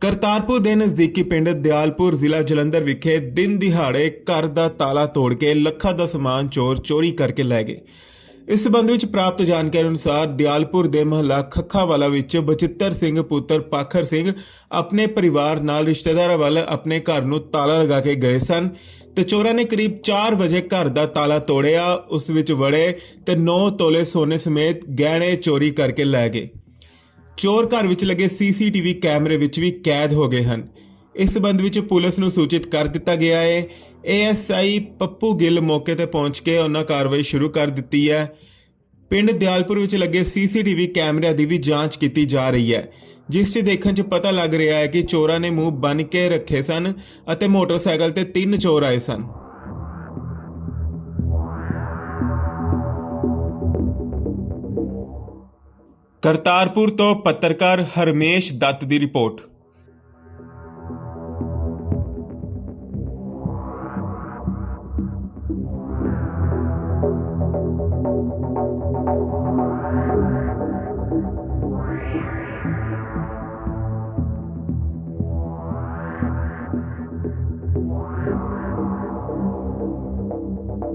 ਕਰਤਾਰਪੁਰ ਦੇ ਨਜ਼ਦੀਕੀ ਪਿੰਡ ਦਿਆਲਪੁਰ ਜ਼ਿਲ੍ਹਾ ਜਲੰਧਰ ਵਿਖੇ ਦਿਨ ਦਿਹਾੜੇ ਘਰ ਦਾ ਤਾਲਾ ਤੋੜ ਕੇ ਲੱਖਾਂ ਦਾ ਸਮਾਨ ਚੋਰ ਚੋਰੀ ਕਰਕੇ ਲੈ ਗਏ। ਇਸ ਸਬੰਧ ਵਿੱਚ ਪ੍ਰਾਪਤ ਜਾਣਕਾਰੀ ਅਨੁਸਾਰ ਦਿਆਲਪੁਰ ਦੇ ਮਹੱਲਾ ਖੱਖਾਵਾਲਾ ਵਿੱਚ ਬਚਿੱਤਰ ਸਿੰਘ ਪੁੱਤਰ ਪਾਖਰ ਸਿੰਘ ਆਪਣੇ ਪਰਿਵਾਰ ਨਾਲ ਰਿਸ਼ਤੇਦਾਰਾਂ ਵੱਲ ਆਪਣੇ ਘਰ ਨੂੰ ਤਾਲਾ ਲਗਾ ਕੇ ਗਏ ਸਨ ਤੇ ਚੋਰਾਂ ਨੇ ਕਰੀਬ 4 ਵਜੇ ਘਰ ਦਾ ਤਾਲਾ ਤੋੜਿਆ, ਉਸ ਵਿੱਚ ਵੜੇ ਤੇ 9 ਤੋਲੇ ਸੋਨੇ ਸਮੇਤ ਗਹਿਣੇ ਚੋਰੀ ਕਰਕੇ ਲੈ ਗਏ। ਚੋਰ ਘਰ ਵਿੱਚ ਲੱਗੇ ਸੀਸੀਟੀਵੀ ਕੈਮਰੇ ਵਿੱਚ ਵੀ ਕੈਦ ਹੋ ਗਏ ਹਨ। ਇਸ ਸਬੰਧ ਵਿੱਚ ਪੁਲਿਸ ਨੂੰ ਸੂਚਿਤ ਕਰ ਦਿੱਤਾ ਗਿਆ ਹੈ ਏਐਸਆਈ ਪੱਪੂ ਗਿੱਲ ਮੌਕੇ ਤੇ ਪਹੁੰਚ ਕੇ ਉਹਨਾਂ ਕਾਰਵਾਈ ਸ਼ੁਰੂ ਕਰ ਦਿੱਤੀ ਹੈ। ਪਿੰਡ ਦਿਆਲਪੁਰ ਵਿੱਚ ਲੱਗੇ ਸੀਸੀਟੀਵੀ ਕੈਮਰਿਆਂ ਦੀ ਵੀ ਜਾਂਚ ਕੀਤੀ ਜਾ ਰਹੀ ਹੈ। ਜਿਸ 'ਚ ਦੇਖਣ 'ਚ ਪਤਾ ਲੱਗ ਰਿਹਾ ਹੈ ਕਿ ਚੋਰਾਂ ਨੇ ਮੂੰਹ ਬੰਨ ਕੇ ਰੱਖੇ ਸਨ ਅਤੇ ਮੋਟਰਸਾਈਕਲ ਤੇ ਤਿੰਨ ਚੋਰ ਆਏ ਸਨ। ਕਰਤਾਰਪੁਰ ਤੋਂ ਪੱਤਰਕਾਰ ਹਰਮੇਸ਼ ਦੱਤ ਦੀ ਰਿਪੋਰਟ।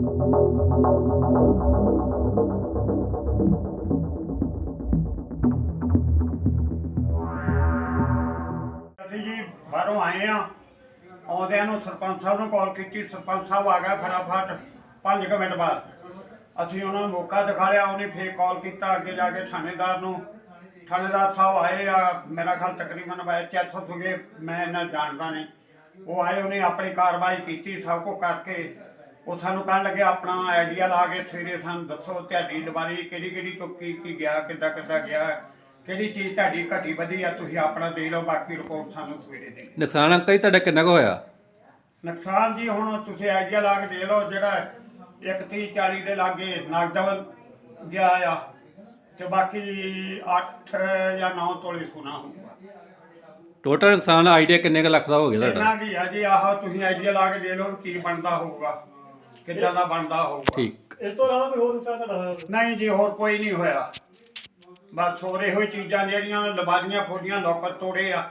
ਅਸੀਂ ਜੀ ਬਾਹਰੋਂ ਆਏ ਆ ਆਉਂਦਿਆਂ ਨੂੰ ਸਰਪੰਚ ਸਾਹਿਬ ਨੂੰ ਕਾਲ ਕੀਤੀ। ਸਰਪੰਚ ਸਾਹਿਬ ਆ ਗਿਆ ਫਟਾਫਟ 5 ਮਿੰਟ ਬਾਅਦ। ਅਸੀਂ ਉਹਨਾਂ ਨੂੰ ਮੌਕਾ ਦਿਖਾ ਲਿਆ, ਉਹਨੇ ਫੇਰ ਕਾਲ ਕੀਤਾ ਅੱਗੇ ਜਾ ਕੇ ਥਾਣੇਦਾਰ ਨੂੰ। ਥਾਣੇਦਾਰ ਸਾਹਿਬ ਆਏ ਆ, ਮੇਰਾ ਖਿਆਲ ਤਕਰੀਬਨ ਬਾਈ ਚੈੱਕ ਸੀਗੇ ਮੈਂ ਇਹਨਾਂ ਜਾਣਦਾ ਨਹੀਂ। ਉਹ ਆਏ, ਉਹਨੇ ਆਪਣੀ ਕਾਰਵਾਈ ਕੀਤੀ ਸਭ ਕੁਝ ਕਰਕੇ। ਉਹ ਸਾਨੂੰ ਕਹਿਣ ਲੱਗੇ ਆਪਣਾ ਆਈਡੀਆ ਲਾ ਕੇ ਸਵੇਰੇ ਸਾਨੂੰ ਦੱਸੋ ਤੁਹਾਡੀ ਦੁਬਾਰੀ ਕਿਹੜੀ ਕਿਹੜੀ ਚੁੱਕੀ ਕੀ ਗਿਆ ਕਿੱਦਾਂ ਕਿੱਦਾਂ ਗਿਆ ਕਿਹੜੀ ਚੀਜ਼ ਤੁਹਾਡੀ ਘਟੀ ਵਧੀ ਆ ਤੁਸੀਂ ਆਪਣਾ ਦੇ ਲਓ ਬਾਕੀ ਰਿਪੋਰਟ ਸਾਨੂੰ ਸਵੇਰੇ ਦੇ ਨੁਕਸਾਨ ਅੰਕਲ ਜੀ ਤੁਹਾਡਾ ਕਿੰਨਾ ਕੁ ਹੋਇਆ? ਨੁਕਸਾਨ ਜੀ ਹੁਣ ਤੁਸੀਂ ਆਈਡੀਆ ਲਾ ਕੇ ਦੇ ਲਓ ਜਿਹੜਾ 130 40 ਦੇ ਲਾਗੇ ਨਗਦ ਗਿਆ ਆ ਤੇ ਬਾਕੀ 8 ਜਾਂ 9 ਤੋਲੇ ਸੋਨਾ ਹੋਊਗਾ। ਟੋਟਲ ਨੁਕਸਾਨ ਆਈਡੀਆ ਕਿੰਨੇ ਕੁ ਲੱਖ ਦਾ ਹੋ ਗਿਆ ਤੁਹਾਡਾ? ਇੰਨਾ ਕੀ ਆ ਜੀ ਆਹ ਤੁਸੀਂ ਆਈਡੀਆ ਲਾ ਕੇ ਦੇ ਲਓ ਕੀ ਬਣਦਾ ਹੋਊਗਾ। ਕਿੱਦਾਂ ਦਾ ਬਣਦਾ ਹੋਊਗਾ? ਠੀਕ। ਇਸ ਤੋਂ ਇਲਾਵਾ ਕੋਈ ਹੋਰ ਨੁਕਸਾਨ ਤੁਹਾਡਾ ਹੋਇਆ ਹੋਵੇ? ਨਹੀਂ ਜੀ ਹੋਰ ਕੋਈ ਨਹੀਂ ਹੋਇਆ। ਬਸ ਹੋਰ ਇਹੋ ਹੀ ਚੀਜ਼ਾਂ ਜਿਹੜੀਆਂ ਲਬਾਦੀਆਂ ਫੋਡੀਆਂ ਲੋਕਰ ਤੋੜੇ ਆ।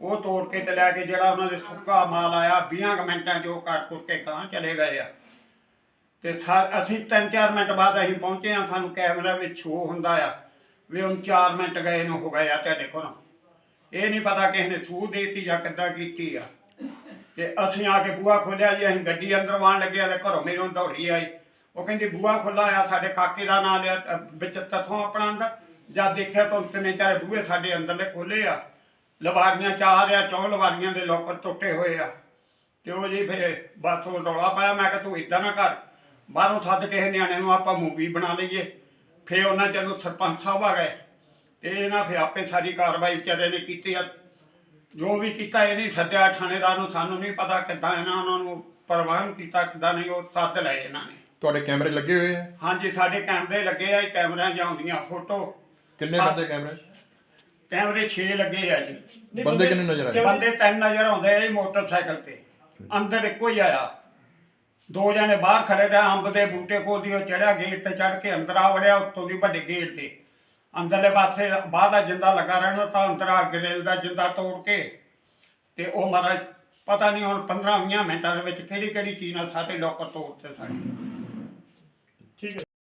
ਉਹ ਤੋੜ ਕੇ ਤੇ ਲੈ ਕੇ ਜਿਹੜਾ ਉਹਨਾਂ ਦੇ ਸੁੱਕਾ ਮਾਲ ਆਇਆ 20 ਕੁ ਮਿੰਟਾਂ 'ਚ ਉਹ ਕਰ ਕੁਰ ਕੇ ਚਲੇ ਗਏ ਆ। ਤੇ ਸਾ- ਅਸੀਂ 3-4 ਮਿੰਟ ਬਾਅਦ ਅਸੀਂ ਪਹੁੰਚੇ ਆ ਸਾਨੂੰ ਕੈਮਰਾ ਵਿੱਚ ਸ਼ੋ ਹੁੰਦਾ ਆ। ਵੀ ਹੁਣ 4 ਮਿੰਟ ਗਏ ਨੂੰ ਹੋ ਗਏ ਆ ਤੁਹਾਡੇ ਕੋਲ। ਇਹ ਨਹੀਂ ਪਤਾ ਕਿਸੇ ਨੇ ਸੂਹ ਦੇਤੀ ਜਾਂ ਕਿੱਦਾਂ ਕੀਤੀ ਆ। ਤੇ ਅਸੀਂ ਆ ਕੇ ਬੂਆ ਖੋਲਿਆ ਜੀ ਅਸੀਂ ਗੱਡੀ ਅੰਦਰ ਵਾਣ ਲੱਗੇ ਤੇ ਘਰੋਂ ਮੈਨੂੰ ਦੌੜੀ ਆਈ। ਉਹ ਕਹਿੰਦੀ ਬੂਹਾ ਖੁੱਲਾ ਆ ਸਾਡੇ ਕਾਕੇ ਦਾ ਨਾਂ ਲਿਆ ਅ, ਵਿੱਚ ਤਥੋਂ ਆਪਣਾ ਅੰਦਰ। ਜਦ ਦੇਖਿਆ ਤਾਂ ਤਿੰਨੇ ਚਾਰ ਬੂਹੇ ਸਾਡੇ ਅੰਦਰਲੇ ਖੋਲੇ ਆ। ਲਵਾਰੀਆਂ ਚਾਰ ਆ ਚੌਂ ਲਵਾਰੀਆਂ ਦੇ ਲੋਕਰ ਟੁੱਟੇ ਹੋਏ ਆ। ਤੇ ਉਹ ਜੀ ਫਿਰ ਬਸ ਉਹ ਰੌਲਾ ਪਾਇਆ ਮੈਂ ਕਿਹਾ ਤੂੰ ਇਦਾਂ ਨਾ ਕਰ। ਬਾਹਰੋਂ ਸੱਦ ਕਿਸੇ ਨਿਆਣੇ ਨੂੰ ਆਪਾਂ ਮੂਵੀ ਬਣਾ ਲਈਏ। ਫਿਰ ਉਹਨਾਂ ਚ ਨੂੰ ਸਰਪੰਚ ਸਾਹਿਬ ਆ ਗਏ। ਤੇ ਇਹਨਾਂ ਫਿਰ ਆਪੇ ਸਾਰੀ ਕਾਰਵਾਈ ਵਿਚਾਰੇ ਨੇ ਕੀਤੀ ਆ। ਜੋ ਵੀ ਕੀਤਾ ਇਹ ਨਹੀਂ ਸੱਦਿਆ ਥਾਣੇਦਾਰ ਨੂੰ ਸਾਨੂੰ ਨਹੀਂ ਪਤਾ ਕਿੱਦਾਂ ਇਹਨਾਂ ਉਹਨਾਂ ਨੂੰ ਪ੍ਰਵਾਨ ਕੀਤਾ ਕਿੱਦਾਂ ਨਹੀਂ ਉਹ ਸੱਦ ਲਏ ਇਹਨਾਂ ਨੇ। ਤੁਹਾਡੇ ਕੈਮਰੇ ਲੱਗੇ ਹੋਏ ਆ? ਹਾਂਜੀ ਸਾਡੇ ਕੈਮਰੇ ਲੱਗੇ ਆ ਇਹ ਕੈਮਰਿਆਂ 'ਚ ਆਉਂਦੀਆਂ ਫੋਟੋ। ਕਿੰਨੇ ਹਾਂ। ਬੰਦੇ ਕੈਮਰੇ 'ਚ? ਕੈਮਰੇ 6 ਲੱਗੇ ਆ ਜੀ। ਨਹੀਂ, ਬੰਦੇ ਕਿੰਨੇ ਨਜ਼ਰ ਆਏ? ਬੰਦੇ ਤਿੰਨ ਨਜ਼ਰ ਆਉਂਦੇ ਆ ਜੀ ਮੋਟਰਸਾਈਕਲ ਤੇ। ਅੰਦਰ ਇੱਕੋ ਹੀ ਆਇਆ। ਦੋ ਜਣੇ ਬਾਹਰ ਖੜੇ ਰਹੇ ਅੰਬ ਦੇ ਬੂਟੇ ਕੋਲ ਦੀ ਉਹ ਚੜਿਆ ਗੇਟ ਤੇ ਚੜ ਕੇ ਅੰਦਰ ਆ ਵੜਿਆ ਉੱਤੋਂ ਦੀ ਵੱਡੇ ਗੇਟ ਤੇ। ਅੰਦਰਲੇ ਪਾਸੇ ਬਾਹਰ ਦਾ ਜਿੰਦਾ ਲੱਗਾ ਰਹਿਣਾ ਤਾਂ ਅੰਦਰਾ ਗ੍ਰਿਲ ਦਾ ਜਿੰਦਾ ਤੋੜ ਕੇ। ਤੇ ਉਹ ਮਹਾਰਾਜ, ਪਤਾ ਨਹੀਂ ਹੁਣ 15 20 ਮਿੰਟਾਂ ਦੇ ਵਿੱਚ ਕਿਹੜੀ ਕਿਹੜੀ ਚੀਜ਼ ਨਾਲ ਸਾਡੇ ਲੋਕਰ ਤੋੜਤੇ ਸਾਡੇ। ਠੀਕ ਹੈ।